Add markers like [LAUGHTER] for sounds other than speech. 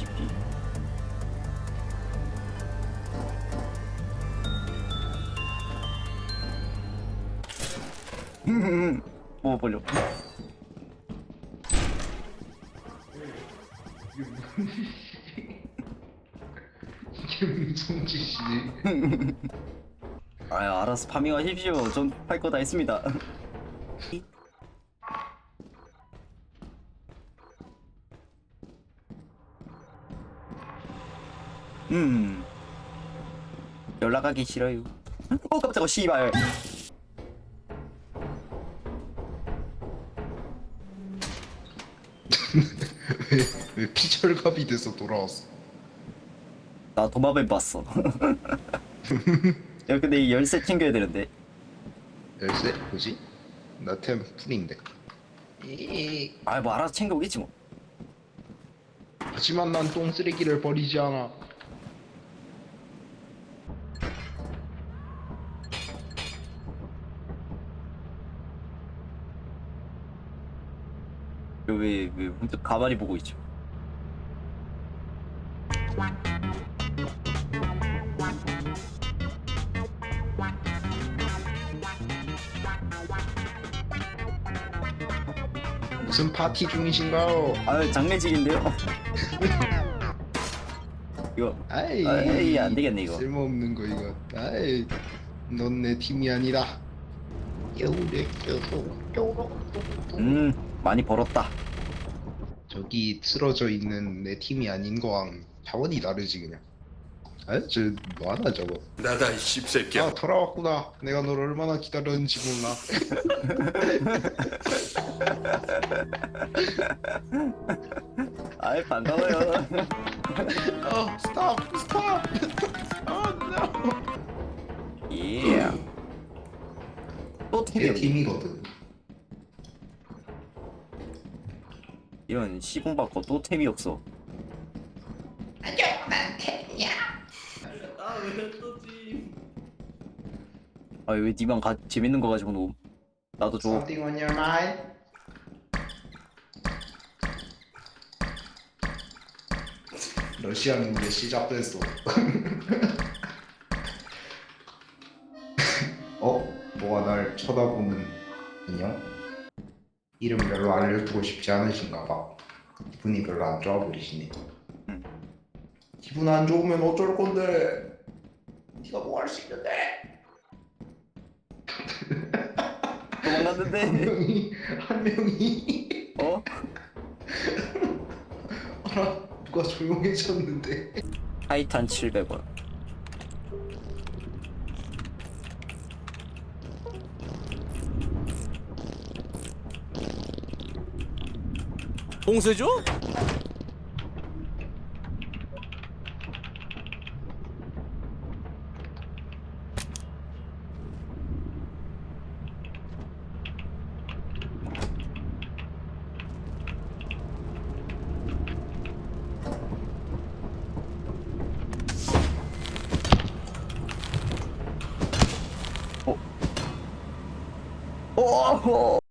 12 뽑아버려. 음, 음, 음. 어, 이게 [LAUGHS] 아유 알아서 파밍하십시오. 전 할 거 다 했습니다. [LAUGHS] 음 연락하기 싫어요 어 깜짝아 씨발 왜, [LAUGHS] 왜 피절갑이 돼서 돌아왔어? 나 도마뱀 봤어 [LAUGHS] 야 근데 이 열쇠 챙겨야 되는데 열쇠? 뭐지? 나템 풀인데. 이- 아뭐 알아서 챙겨오겠지 뭐 하지만 난 똥쓰레기를 버리지 않아. 왜, 왜 혼자 가만히 보고 있죠? 무슨 파티 중이신가요? 아유 장례식인데요. [LAUGHS] 이거 아이, 아이, 안 되겠네, 이거. 쓸모없는 거 이거. 아이, 넌 내 팀이 아니다. 겨울에 껴서 음 많이 벌었다. 저기 쓰러져 있는 내 팀이 아닌 거랑 차원이 다르지 그냥. 아, 저 뭐하나 저거. 나다 이 씹새끼야. 아 돌아왔구나. 내가 널 얼마나 기다렸는지 몰라. [LAUGHS] 아이 반가워요. 어, 스탑, 스탑. [LAUGHS] 아, no. 예. 또내 팀이 팀이거든. 이런 시공 받고 또 템이 없어. 아왜 니만 가 재밌는 거 가지고 노 나도 줘. Something on your mind? 러시아는 이제 시작됐어. 어? [LAUGHS] 쳐다보는 인형? 이름 별로 알려주고 싶지 않으신가 봐. 기분이 별로 안 좋아 보이시네. 응. 기분 안 좋으면 어쩔 건데? 네가 뭐 할 수 있는데? 한 도망갔는데. 명이 한 명이 어? 알아 [LAUGHS] 누가 조용해졌는데 타이탄 700원. 봉쇄죠? 오.